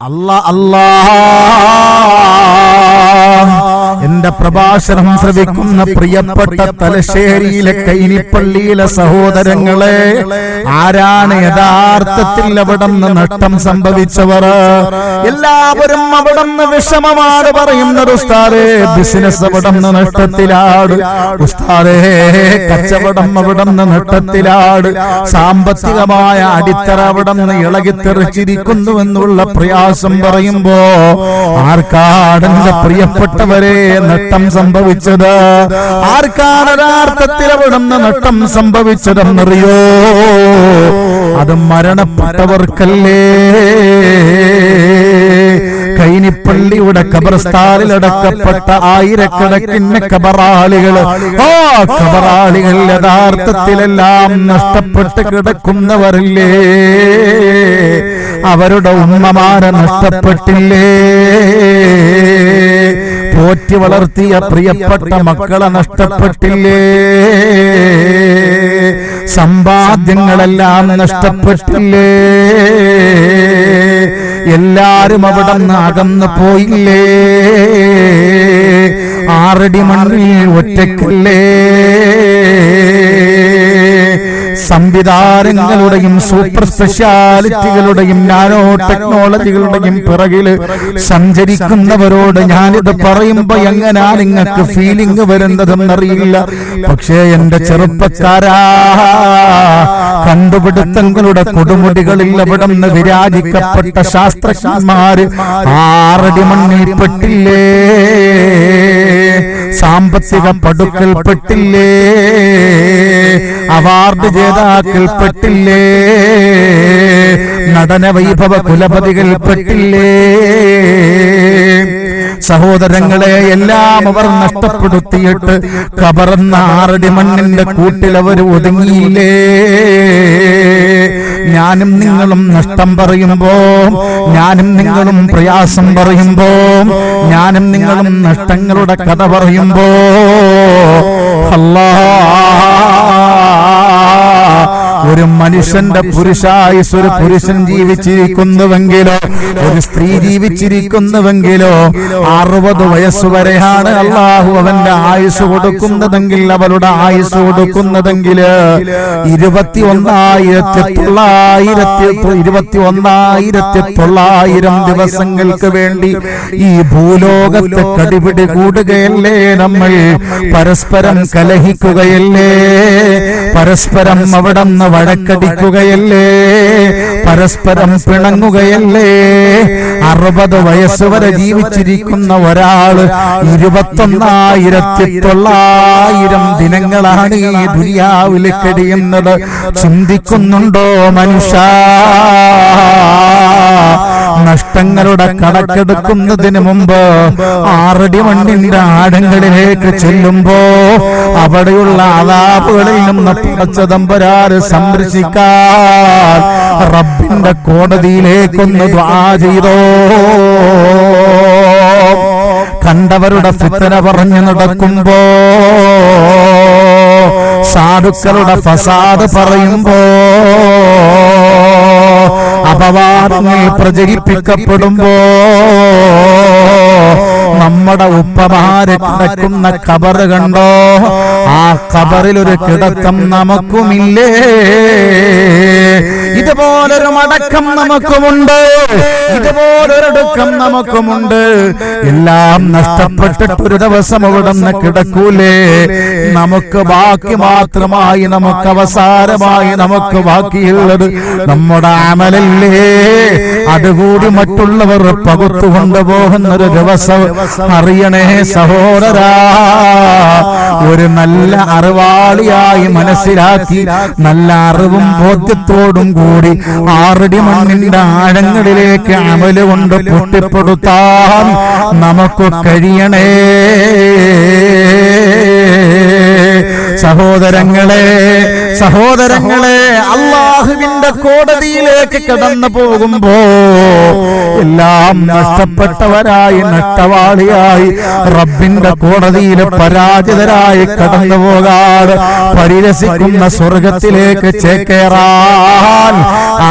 അല്ലാ അല്ലാ എന്റെ പ്രഭാഷണം ശ്രവിക്കുന്ന പ്രിയപ്പെട്ട തലശ്ശേരിയിലെ കൈനിപ്പള്ളിയിലെ സഹോദരങ്ങളെ ആരാണ് യഥാർത്ഥത്തിൽ അവിടെ നിന്ന് നഷ്ടം സംഭവിച്ചവർ? എല്ലാവരും അവിടെ നിന്ന് വിഷമമാണ് പറയുന്നത് ഉസ്താദേ. ബിസിനസ് അവിടെ നിന്ന് നഷ്ടത്തിലാട്. ഉസ്താദേ കച്ചവടം അവിടെ നിന്ന് നഷ്ടത്തിലാട്. സാമ്പത്തികമായ അടിത്തറ അവിടെ നിന്ന് ഇളകിത്തെറിച്ചിരിക്കുന്നു എന്നുള്ള പ്രയാസം പറയുമ്പോ ആർക്കാണ് എന്റെ നഷ്ടം സംഭവിച്ചത്? ആർക്കാണ് നട്ടം അവിടെ നിന്ന് നഷ്ടം സംഭവിച്ചതെന്നറിയോ? അത് മരണപ്പെട്ടവർക്കല്ലേ. കൈനിപ്പള്ളിയുടെ കബർസ്ഥാനിൽ അടക്കപ്പെട്ട ആയിരക്കണക്കിന് കബറാളികൾ ആ കബറാളികൾ യഥാർത്ഥത്തിലെല്ലാം നഷ്ടപ്പെട്ട് കിടക്കുന്നവരില്ലേ? അവരുടെ ഉമ്മമാരെ നഷ്ടപ്പെട്ടില്ലേ? പോറ്റി വളർത്തിയ പ്രിയപ്പെട്ട മക്കളെ നഷ്ടപ്പെട്ടില്ലേ? സമ്പാദ്യങ്ങളെല്ലാം നഷ്ടപ്പെട്ടില്ലേ? എല്ലാരും അവിടെ നിന്ന് അകന്നു പോയില്ലേ? ആറടി മണ്ണിൽ ഒറ്റക്കല്ലേ സംവിധാനങ്ങളുടെയും സൂപ്പർ സ്പെഷ്യാലിറ്റികളുടെയും നാനോ ടെക്നോളജികളുടെയും പിറകിൽ സഞ്ചരിക്കുന്നവരോട് ഞാനിത് പറയുമ്പോ എങ്ങനാ നിങ്ങൾക്ക് ഫീലിംഗ് വരുന്നതെന്നറിയില്ല. പക്ഷേ എന്റെ ചെറുപ്പക്കാരാ കണ്ടുപിടുത്തങ്ങളുടെ കൊടുമുടികളിൽ അവിടെ നിന്ന് വിരാജിക്കപ്പെട്ട ശാസ്ത്രജ്ഞന്മാര് ആറടി മണ്ണിൽ പെട്ടില്ലേ? സാമ്പത്തിക പടുക്കൽ പെട്ടില്ലേ അവാർഡ് ജേതാക്കൾ പെട്ടില്ലേ നടന വൈഭവ കുലപതികൾ പെട്ടില്ലേ സഹോദരങ്ങളെ എല്ലാം അവർ നഷ്ടപ്പെടുത്തിയിട്ട് കബറന്ന ആറടി മണ്ണിന്റെ കൂട്ടിൽ അവർ ഒതുങ്ങിയില്ലേ? ഞാനും നിങ്ങളും നഷ്ടം പറയുമ്പോ ഞാനും നിങ്ങളും പ്രയാസം പറയുമ്പോ ഞാനും നിങ്ങളും നഷ്ടങ്ങളുടെ കഥ പറയുമ്പോ അല്ലാ ഒരു മനുഷ്യന്റെ പുരുഷായുസ് ഒരു പുരുഷൻ ജീവിച്ചിരിക്കുന്നുവെങ്കിലോ ഒരു സ്ത്രീ ജീവിച്ചിരിക്കുന്നുവെങ്കിലോ അറുപത് വയസ്സ് വരെയാണ് അള്ളാഹു അവന്റെ ആയുസ് കൊടുക്കുന്നതെങ്കിൽ അവളുടെ ആയുസ് കൊടുക്കുന്നതെങ്കിൽ ഇരുപത്തി ഒന്നായിരത്തി തൊള്ളായിരത്തി ഇരുപത്തി ഒന്നായിരത്തി തൊള്ളായിരം ദിവസങ്ങൾക്ക് വേണ്ടി ഈ ഭൂലോകത്ത് കടിപിടി കൂടുകയല്ലേ നമ്മൾ? പരസ്പരം കലഹിക്കുകയല്ലേ? പരസ്പരം അവിടന്ന് വഴക്കടിക്കുകയല്ലേ? പരസ്പരം പിണങ്ങുകയല്ലേ? അറുപത് വയസ്സ് വരെ ജീവിച്ചിരിക്കുന്ന ഒരാൾ ഇരുപത്തൊന്നായിരത്തി തൊള്ളായിരം ദിനങ്ങളാണ് ഈ ദുര്യാവിൽ കഴിയുന്നത് ചിന്തിക്കുന്നുണ്ടോ മനുഷ്യ? നഷ്ടങ്ങളുടെ കടക്കെടുക്കുന്നതിന് മുമ്പ് ആറടി മണ്ണിന്റെ ആഴങ്ങളിലേക്ക് ചെല്ലുമ്പോ അവിടെയുള്ള അതാപുകളിൽ നിന്ന് പച്ചതമ്പരാര് സംരക്ഷിക്കാൻ റബ്ബിന്റെ കോടതിയിലേക്കൊന്ന് ചെയ്തോ. കണ്ടവരുടെ ഫിത്തന പറഞ്ഞു നടക്കുമ്പോ സാധുക്കളുടെ ഫസാദ് പറയുമ്പോ അപവാദങ്ങൾ പ്രചരിപ്പിക്കപ്പെടുമ്പോ നമ്മുടെ ഉപ്പമാര് കിടക്കുന്ന കബറ് കണ്ടോ? ആ കബറിൽ ഒരു നമുക്കുമില്ലേ? ഇതുപോലൊരു മടക്കം നമുക്കുമുണ്ട്. ഇതുപോലൊരടുക്കം നമുക്കുമുണ്ട്. എല്ലാം നഷ്ടപ്പെട്ടിട്ട് ഒരു ദിവസം അവിടെ നിന്ന് കിടക്കൂലേ. നമുക്ക് ബാക്കി മാത്രമായി നമുക്ക് അവസാനമായി നമുക്ക് ബാക്കിയുള്ളത് നമ്മുടെ അമലല്ലേ. അതുകൂടി മറ്റുള്ളവർ പകുത്തു കൊണ്ടുപോകുന്ന ഒരു ദിവസം അറിയണേ സഹോദരാ. ഒരു നല്ല അറിവാളിയായി മനസ്സിലാക്കി നല്ല അറിവും ബോധ്യത്തോടും കൂടി ആറടി മണ്ണിന്റെ ആഴങ്ങളിലേക്ക് അമൽ കൊണ്ട് പൊട്ടിപ്പെടുത്താൻ നമുക്ക് കഴിയണേ. സഹോദരങ്ങളെ സഹോദരങ്ങളെ അള്ളാഹുവിന്റെ കോടതിയിലേക്ക് കടന്നു പോകുമ്പോ എല്ലാം നഷ്ടപ്പെട്ടവരായി നഷ്ടവാളിയായി റബ്ബിന്റെ കോടതിയിൽ പരാജിതരായി കടന്നു പോകാതെ പരിരസിക്കുന്ന സ്വർഗത്തിലേക്ക് ചേക്കേറാൻ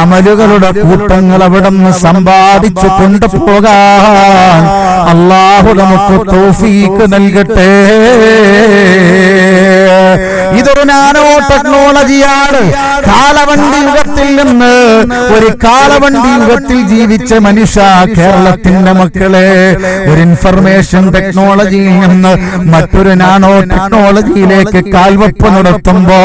അമലുകളുടെ കൂട്ടങ്ങൾ അവിടെ നിന്ന് സമ്പാദിച്ചു കൊണ്ടുപോകാൻ അള്ളാഹു നമുക്ക് തോഫീക്ക് നൽകട്ടെ. ഇതൊരു നാനോ ടെക്നോളജിയാണ് കാലവണ്ടി യുഗത്തിൽ നിന്ന് ഒരു കാലവണ്ടി യുഗത്തിൽ ജീവിച്ച മനുഷ്യ കേരളത്തിന്റെ മക്കളെ ഒരു ഇൻഫർമേഷൻ ടെക്നോളജിയിൽ നിന്ന് മറ്റൊരു നാനോ ടെക്നോളജിയിലേക്ക് കാൽവെപ്പ് നടത്തുമ്പോ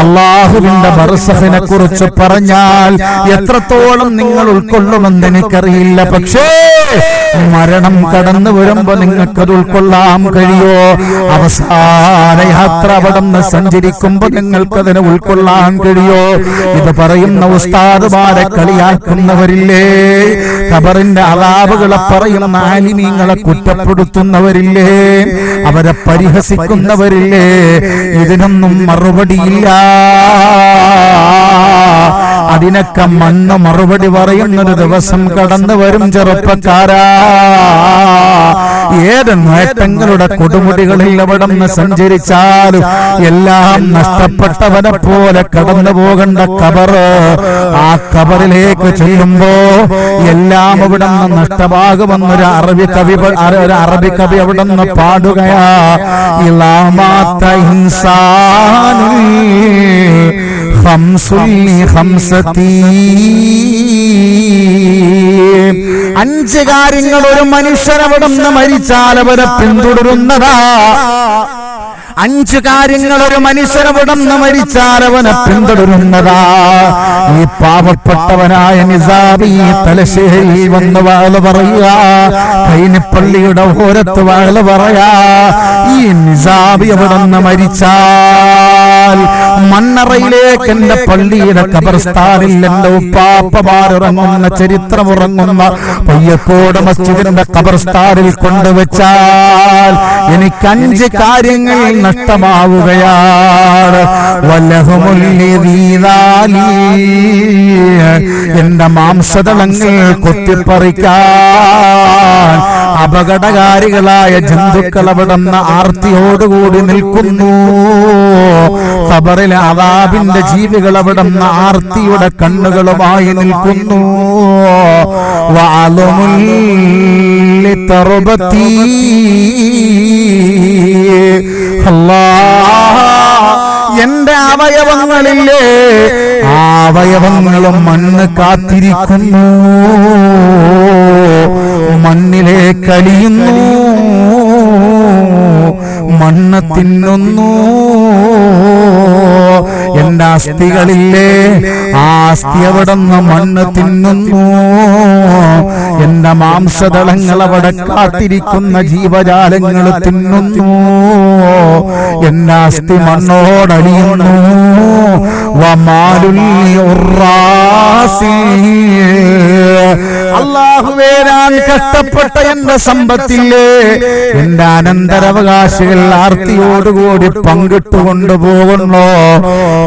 അള്ളാഹുവിന്റെ ബർസഫിനെ കുറിച്ച് പറഞ്ഞാൽ എത്രത്തോളം നിങ്ങൾ ഉൾക്കൊള്ളുമെന്ന് എനിക്കറിയില്ല. പക്ഷേ മരണം കടന്നു വരുമ്പോ നിങ്ങൾക്കത് ഉൾക്കൊള്ളാൻ കഴിയോ? അവസാന യാത്ര അവിടെ നിന്ന് സഞ്ചരിക്കുമ്പോ നിങ്ങൾക്കതിനെ ഉൾക്കൊള്ളാൻ കഴിയോ? ഇത് പറയുന്ന ഉസ്താദുമാരെ കളിയാക്കുന്നവരില്ലേ ഖബറിന്റെ അതാവുകളെ പറയുന്ന ആലിമീങ്ങളെ കുറ്റപ്പെടുത്തുന്നവരില്ലേ? അവരെ പരിഹസിക്കുന്നവരില്ലേ? ഇതിനൊന്നും മറുപടിയില്ല. അതിനൊക്കെ മണ്ണ് മറുപടി പറയുന്നൊരു ദിവസം കടന്നു വരും ചെറുപ്പക്കാരാ. ഏത് നേട്ടങ്ങളുടെ കൊടുമുടികളിൽ അവിടെ നിന്ന് സഞ്ചരിച്ചാലും എല്ലാം നഷ്ടപ്പെട്ടവനെ പോലെ കടന്നു പോകേണ്ട കബറ് ആ കബറിലേക്ക് ചെല്ലുമ്പോ എല്ലാം അവിടെ നിന്ന് നഷ്ടമാകുമെന്നൊരു അറബി കവി ഒരു അറബി കവി അവിടെ നിന്ന് പാടുകയാ ഇൻസാനുൽ ഖംസതീ അഞ്ച് കാര്യങ്ങൾ ഒരു മനുഷ്യനവിടെ നിന്ന് മരിച്ചാൽ അവരെ പിന്തുടരുന്നതാ. അഞ്ച് കാര്യങ്ങൾ ഒരു മനുഷ്യനെ വിടന്ന് മരിച്ചാൽ അവനെ പിന്തുടരുന്നതാ. ഈ പാവപ്പെട്ടവനായ നിസാബി തലശ്ശേരി വന്ന് വാഴ പറയുക കൈനിപ്പള്ളിയുടെ ഓരത്ത് വാഴ പറയാ ഈ നിസാബി അവിടുന്ന് മരിച്ചാൽ മണ്ണറയിലേക്ക് എന്റെ പള്ളിയുടെ കബർസ്ഥാനിൽ എന്റെ ഉപ്പാപ്പമാരിറങ്ങുന്ന ചരിത്രമുറങ്ങുന്ന പയ്യക്കോട് മസ്ജിദിന്റെ കബർസ്ഥാനിൽ കൊണ്ടുവച്ചാൽ എനിക്ക് അഞ്ച് കാര്യങ്ങൾ നഷ്ടമാവുകയാണ്. എന്റെ മാംസതളങ്ങൾ കൊത്തിപ്പറിക്കാൻ അപകടകാരികളായ ജന്തുക്കൾ അവിടെ ആർത്തിയോടുകൂടി നിൽക്കുന്നു. ഖബറിലെ അതാബിന്റെ ജീവികൾ അവിടെ ആർത്തിയുടെ കണ്ണുകളുമായി നിൽക്കുന്നു. വാലുമുല്ലി എന്റെ അവയവങ്ങളില്ലേ അവയവങ്ങളും മണ്ണ് കാത്തിരിക്കുന്നു. മണ്ണിലെ കലിയുന്നു. മണ്ണ് തിന്നുന്നു. എന്റെ അസ്ഥികളില്ലേ ആ അസ്ഥി അവിടെ മണ്ണ് തിന്നുന്നു. എന്റെ മാംസതളങ്ങൾ അവിടെ കാത്തിരിക്കുന്ന ജീവജാലങ്ങൾ തിന്നുന്നു. എന്റെ അസ്ഥി മണ്ണോടലിയുന്നു ഞാൻ കഷ്ടപ്പെട്ട എന്റെ സമ്പത്തില്ലേ? എന്റെ അനന്തരാവകാശികൾ ആർത്തിയോടുകൂടി പങ്കിട്ടുകൊണ്ടു പോകുന്നു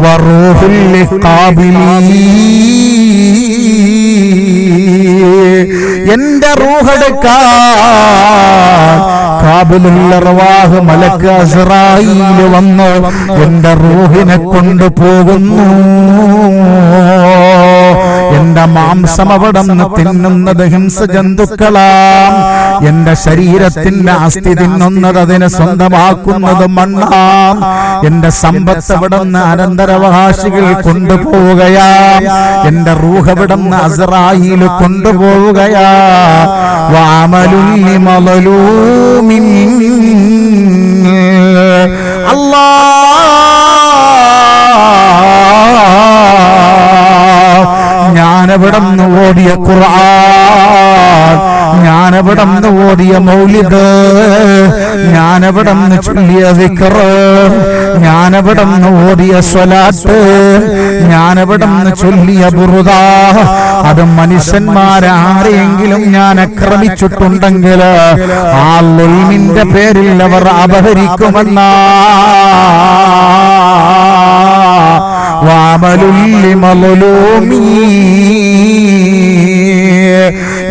വറൂഹുല്ലി കാബിലീ എന്റെ റൂഹെടുക്കാൻ കാബിലുള്ള റവാഹ് മലക്ക് അസറായിൽ വന്നു. എന്റെ റൂഹിനെ കൊണ്ടുപോകുന്നു എന്റെ മാംസം അവിടെ നിന്ന് തിന്നുന്നത് ഹിംസ ജന്തുക്കളാം എന്റെ ശരീരത്തിന്റെ അസ്ഥി തിന്നുന്നത് അതിനെ സ്വന്തമാക്കുന്നത് മണ്ണാം. എന്റെ സമ്പത്ത് അവിടെ നിന്ന് അനന്തരവകാശികൾ കൊണ്ടുപോവുകയാ. എന്റെ റൂഹ് അവിടെ നിന്ന് അസറായിൽ കൊണ്ടുപോവുകയാ. വാമലുല്ലി മലലൂമിൻ. അല്ലാ. ഞാനവിടെ ഓടിയ ഖുർആൻ ഞാനവിടെ ഓടിയ മൗലിദ് ഞാനെവിടം ചൊല്ലിയ വിക്ര ഞാനെവിടം ഓടിയ സ്വലാത്ത് ഞാനെവിടം ചൊല്ലിയ ബുറുദ. അത് മനുഷ്യന്മാരാരെങ്കിലും ഞാൻ അക്രമിച്ചിട്ടുണ്ടെങ്കിൽ ആ ലൊൽമിന്റെ പേരിൽ അവർ അപഹരിക്കുമെന്നാ. വാമലുല്ലി മലലൂമീ.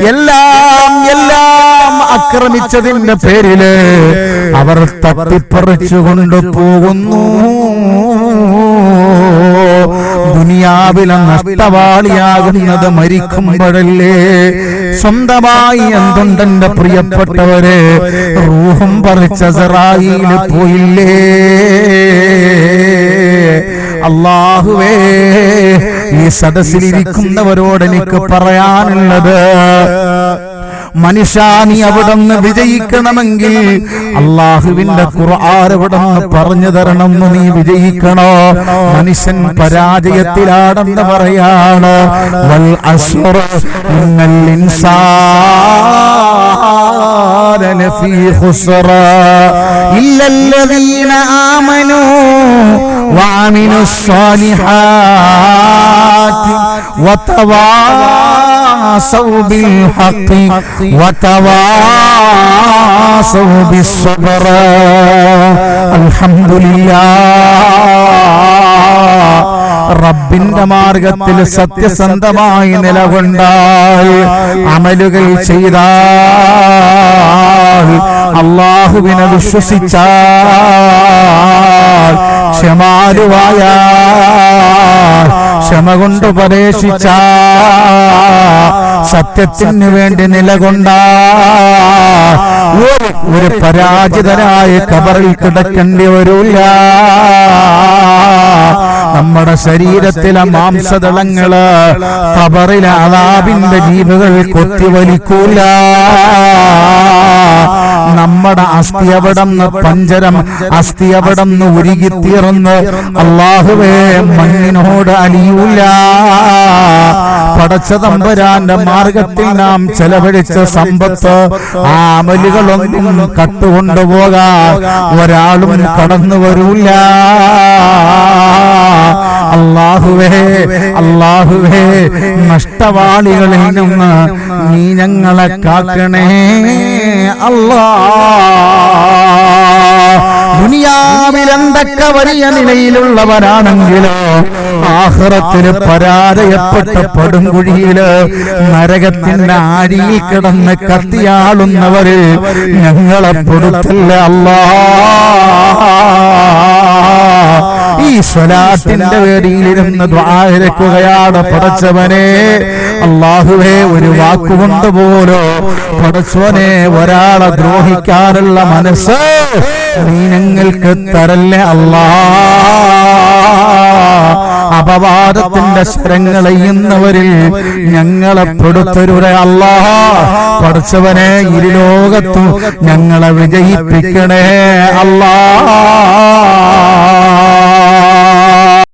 എല്ലാം എല്ലാം ആക്രമിച്ചതിന്റെ പേരിൽ അവർ തട്ടിപ്പറിച്ചു കൊണ്ടുപോകുന്നു ദുനിയാവിലെ നഷ്ടവാളിയാകുന്നത് മരിക്കുമ്പോഴല്ലേ സ്വന്തമായി എന്തുണ്ടെന്റെ പ്രിയപ്പെട്ടവരെ റൂഹും പറിച്ച സെറായിൽ പോയില്ലേ? അള്ളാഹുവേ ഈ സദസ്സിലിരിക്കുന്നവരോട് എനിക്ക് പറയാനുള്ളത് മനുഷ്യ നീ നിന്ന് വിജയിക്കണമെങ്കിൽ അള്ളാഹുവിന്റെ ഖുർആൻ നിന്ന് പറഞ്ഞു തരണം നീ വിജയിക്കണോ? മനുഷ്യൻ പരാജയത്തിലാണെന്ന് പറയാണ്. വൽ അസ്റ ഇന്നൽ ഇൻസാന ലഫീ ഖുസ്റ ഇല്ലല്ലദീന ആമനൂ وعملوا الصالحات وتواصوا بالحق وتواصوا بالصبر الحمد لله റബ്ബിന്റെ മാർഗത്തിൽ സത്യസന്ധമായി നിലകൊണ്ടാൽ അമലുകൾ ചെയ്താൽ അള്ളാഹുവിനെ വിശ്വസിച്ചാൽ ക്ഷമാരുവായ ക്ഷമ കൊണ്ട് ഉപദേശിച്ച സത്യത്തിന് വേണ്ടി നിലകൊണ്ട ഒരു ഒരു കബറിൽ കിടക്കേണ്ടി വരൂല നമ്മുടെ ശരീരത്തിലെ മാംസദളങ്ങൾ കബറിലെ അതാബിന്റെ ജീവുകൾ കൊത്തിവലിക്കൂല നമ്മുടെ അസ്ഥി അവിടന്ന് പഞ്ചരം അസ്ഥി അവിടന്ന് ഉരുകിത്തീർന്ന്. അള്ളാഹുവേ മണ്ണിനോട് അലിയൂല. പടച്ച തമ്പരാന്റെ മാർഗത്തിൽ നാം ചെലവഴിച്ച സമ്പത്ത് ആ അമലുകളൊന്നും കട്ടുകൊണ്ടുപോകാ ഒരാളും കടന്നു വരൂല. അള്ളാഹുവേ അള്ളാഹുവേ നഷ്ടവാളികളിൽ നിന്ന് നീ ഞങ്ങളെ കാക്കണേ. അല്ലാ ദുനിയാവിൽ എന്തൊക്കെ വലിയ നിലയിലുള്ളവരാണെങ്കിലോ ആഹ്റത്തിന് പരാജയപ്പെട്ട പടുംകുഴിയിൽ നരകത്തിന്റെ ആഴിയിൽ കിടന്ന് കത്തിയാളുന്നവര് ഞങ്ങളെ പൊടുത്തല്ല അല്ലാ ഈ സ്വലാത്തിന്റെ വേദിയിലിരുന്ന് ദ്വാരക്കുകയാണ് പടച്ചവനെ അള്ളാഹുവേ ഒരു വാക്കുകൊണ്ട് പോലോ പടച്ചവനെ ഒരാളെ ദ്രോഹിക്കാനുള്ള മനസ്സ് നീ ഞങ്ങൾക്ക് തരല്ലേ അല്ലാ അപവാദത്തിന്റെ സ്വരങ്ങൾ ചെയ്യുന്നവരിൽ ഞങ്ങളെ പെടുത്തരുടെ അല്ലാ പഠിച്ചവനെ ഇരുലോകത്തും ഞങ്ങളെ വിജയിപ്പിക്കണേ അല്ലാ